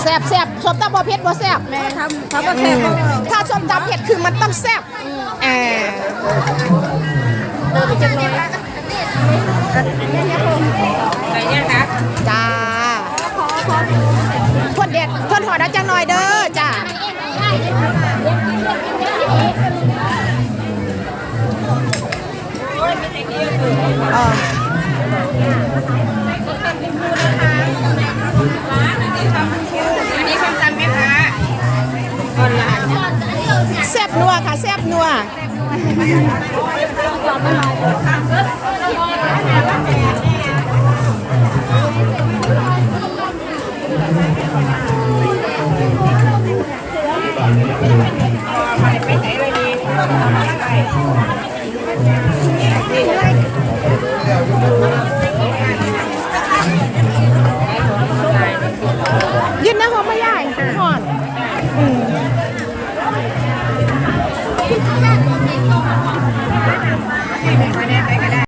แซ่บแซ่บส้มตำบ่เผ็ดบ่แซ่บแม่ทำเขาก็แค่บอกถ้าส้มตำเผ็ดคือมันต้องแซ่บอ่าเดินไปจังเลยอะไรเนี่ยคะจ้าทวนเด็ดทวนหอดจังหน่อยเด้อจ้าเอออั แซ่บนัวค่ะแซ่บนัวยืนนะหอมไม่ใหญ่หอนอืม ไม่เป็นไรใช้ก็ได้